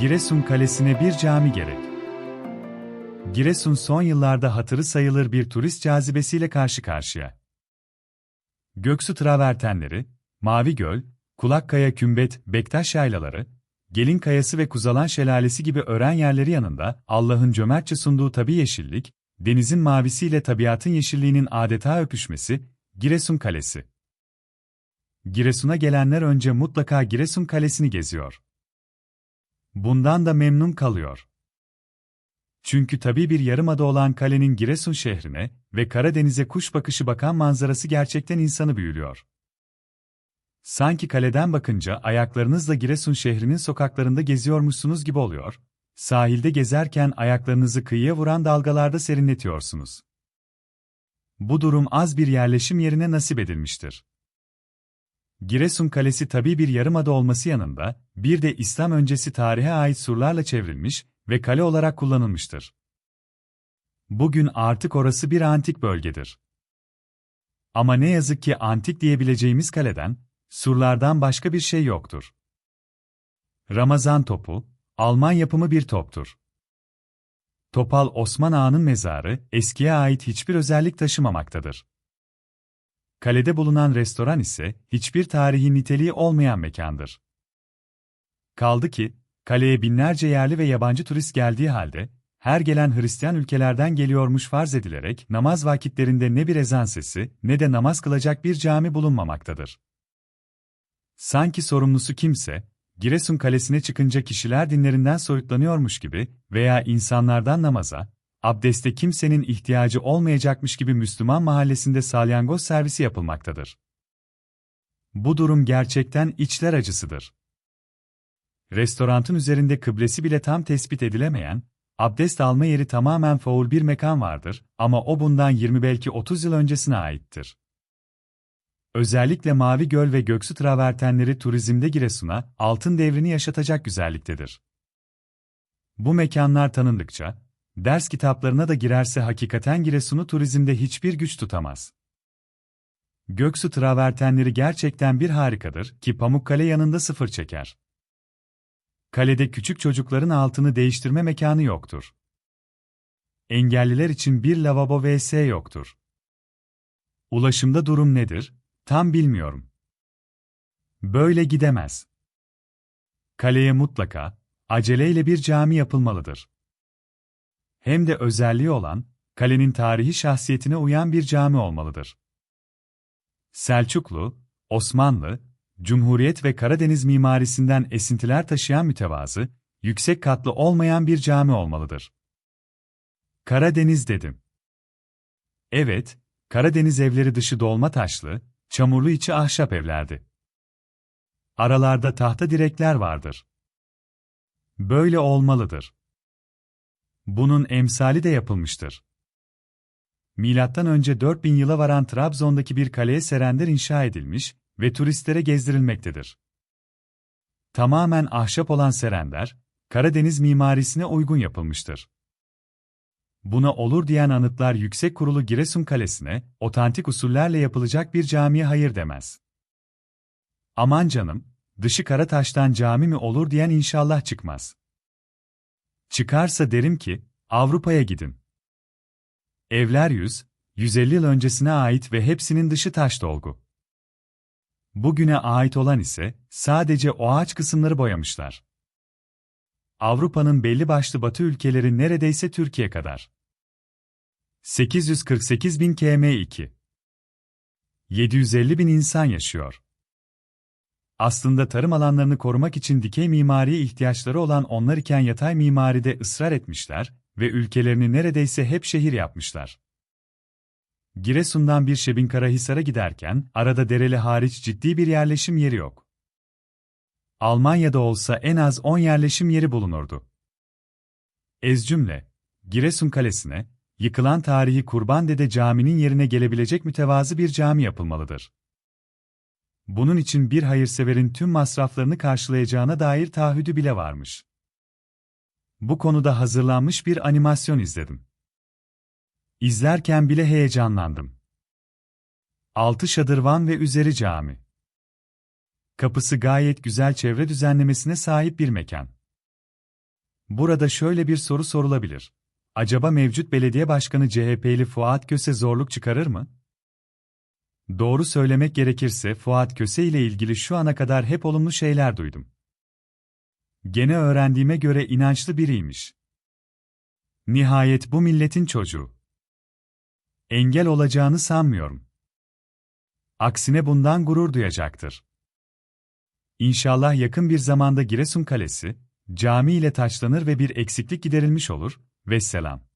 Giresun Kalesi'ne bir cami gerek. Giresun son yıllarda hatırı sayılır bir turist cazibesiyle karşı karşıya. Göksu travertenleri, Mavi Göl, Kulakkaya Kümbet, Bektaş Yaylaları, Gelin Kayası ve Kuzalan Şelalesi gibi öğren yerleri yanında Allah'ın cömertçe sunduğu tabi yeşillik, denizin mavisiyle tabiatın yeşilliğinin adeta öpüşmesi, Giresun Kalesi. Giresun'a gelenler önce mutlaka Giresun Kalesi'ni geziyor. Bundan da memnun kalıyor. Çünkü tabi bir yarımada olan kalenin Giresun şehrine ve Karadeniz'e kuş bakışı bakan manzarası gerçekten insanı büyülüyor. Sanki kaleden bakınca ayaklarınızla Giresun şehrinin sokaklarında geziyormuşsunuz gibi oluyor, sahilde gezerken ayaklarınızı kıyıya vuran dalgalarda serinletiyorsunuz. Bu durum az bir yerleşim yerine nasip edilmiştir. Giresun Kalesi tabi bir yarımada olması yanında, bir de İslam öncesi tarihe ait surlarla çevrilmiş ve kale olarak kullanılmıştır. Bugün artık orası bir antik bölgedir. Ama ne yazık ki antik diyebileceğimiz kaleden, surlardan başka bir şey yoktur. Ramazan topu, Alman yapımı bir toptur. Topal Osman Ağa'nın mezarı, eskiye ait hiçbir özellik taşımamaktadır. Kalede bulunan restoran ise hiçbir tarihi niteliği olmayan mekandır. Kaldı ki, kaleye binlerce yerli ve yabancı turist geldiği halde, her gelen Hristiyan ülkelerden geliyormuş farz edilerek namaz vakitlerinde ne bir ezan sesi ne de namaz kılacak bir cami bulunmamaktadır. Sanki sorumlusu kimse, Giresun Kalesi'ne çıkınca kişiler dinlerinden soyutlanıyormuş gibi veya insanlardan namaza, abdeste kimsenin ihtiyacı olmayacakmış gibi Müslüman mahallesinde salyangoz servisi yapılmaktadır. Bu durum gerçekten içler acısıdır. Restorantın üzerinde kıblesi bile tam tespit edilemeyen, abdest alma yeri tamamen faul bir mekan vardır ama o bundan 20 belki 30 yıl öncesine aittir. Özellikle Mavi Göl ve Göksu travertenleri turizmde Giresun'a altın devrini yaşatacak güzelliktedir. Bu mekanlar tanındıkça, ders kitaplarına da girerse hakikaten Giresun'u turizmde hiçbir güç tutamaz. Göksu travertenleri gerçekten bir harikadır ki Pamukkale yanında sıfır çeker. Kalede küçük çocukların altını değiştirme mekanı yoktur. Engelliler için bir lavabo vs yoktur. Ulaşımda durum nedir? Tam bilmiyorum. Böyle gidemez. Kaleye mutlaka, aceleyle bir cami yapılmalıdır. Hem de özelliği olan, kalenin tarihi şahsiyetine uyan bir cami olmalıdır. Selçuklu, Osmanlı, Cumhuriyet ve Karadeniz mimarisinden esintiler taşıyan mütevazı, yüksek katlı olmayan bir cami olmalıdır. Karadeniz dedim. Evet, Karadeniz evleri dışı dolma taşlı, çamurlu içi ahşap evlerdi. Aralarda tahta direkler vardır. Böyle olmalıdır. Bunun emsali de yapılmıştır. Milattan önce 4000 yıla varan Trabzon'daki bir kaleye serender inşa edilmiş ve turistlere gezdirilmektedir. Tamamen ahşap olan serender, Karadeniz mimarisine uygun yapılmıştır. Buna olur diyen anıtlar Yüksek Kurulu Giresun Kalesi'ne, otantik usullerle yapılacak bir camiye hayır demez. Aman canım, dışı kara taştan cami mi olur diyen inşallah çıkmaz. Çıkarsa derim ki, Avrupa'ya gidin. Evler 100, 150 yıl öncesine ait ve hepsinin dışı taş dolgu. Bugüne ait olan ise sadece o ağaç kısımları boyamışlar. Avrupa'nın belli başlı batı ülkeleri neredeyse Türkiye kadar. 848 bin km2 750 bin insan yaşıyor. Aslında tarım alanlarını korumak için dikey mimariye ihtiyaçları olan onlar iken yatay mimaride ısrar etmişler ve ülkelerini neredeyse hep şehir yapmışlar. Giresun'dan bir Şebin Karahisar'a giderken arada Dereli hariç ciddi bir yerleşim yeri yok. Almanya'da olsa en az 10 yerleşim yeri bulunurdu. Ez cümle, Giresun Kalesi'ne, yıkılan tarihi Kurban Dede Camii'nin yerine gelebilecek mütevazı bir cami yapılmalıdır. Bunun için bir hayırseverin tüm masraflarını karşılayacağına dair taahhüdü bile varmış. Bu konuda hazırlanmış bir animasyon izledim. İzlerken bile heyecanlandım. Altı şadırvan ve üzeri cami. Kapısı gayet güzel çevre düzenlemesine sahip bir mekan. Burada şöyle bir soru sorulabilir. Acaba mevcut belediye başkanı CHP'li Fuat Köse zorluk çıkarır mı? Doğru söylemek gerekirse Fuat Köse ile ilgili şu ana kadar hep olumlu şeyler duydum. Gene öğrendiğime göre inançlı biriymiş. Nihayet bu milletin çocuğu. Engel olacağını sanmıyorum. Aksine bundan gurur duyacaktır. İnşallah yakın bir zamanda Giresun Kalesi, cami ile taşlanır ve bir eksiklik giderilmiş olur, vesselam.